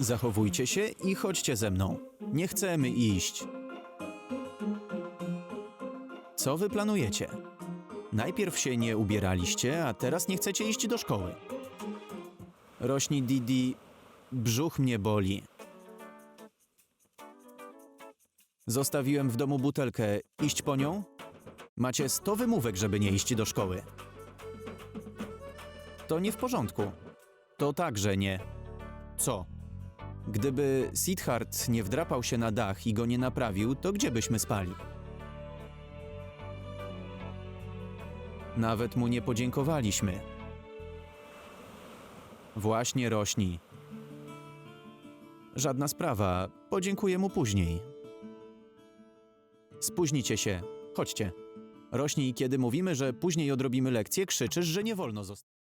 Zachowujcie się i chodźcie ze mną. Nie chcemy iść. Co wy planujecie? Najpierw się nie ubieraliście, a teraz nie chcecie iść do szkoły. Rośni Didi, brzuch mnie boli. Zostawiłem w domu butelkę. Iść po nią? Macie sto wymówek, żeby nie iść do szkoły. To nie w porządku. To także nie. Co? Gdyby Siddhart nie wdrapał się na dach i go nie naprawił, to gdzie byśmy spali? Nawet mu nie podziękowaliśmy. Właśnie rośni. Żadna sprawa, podziękuję mu później. Spóźnicie się. Chodźcie. Rośnij, kiedy mówimy, że później odrobimy lekcję, krzyczysz, że nie wolno zostać.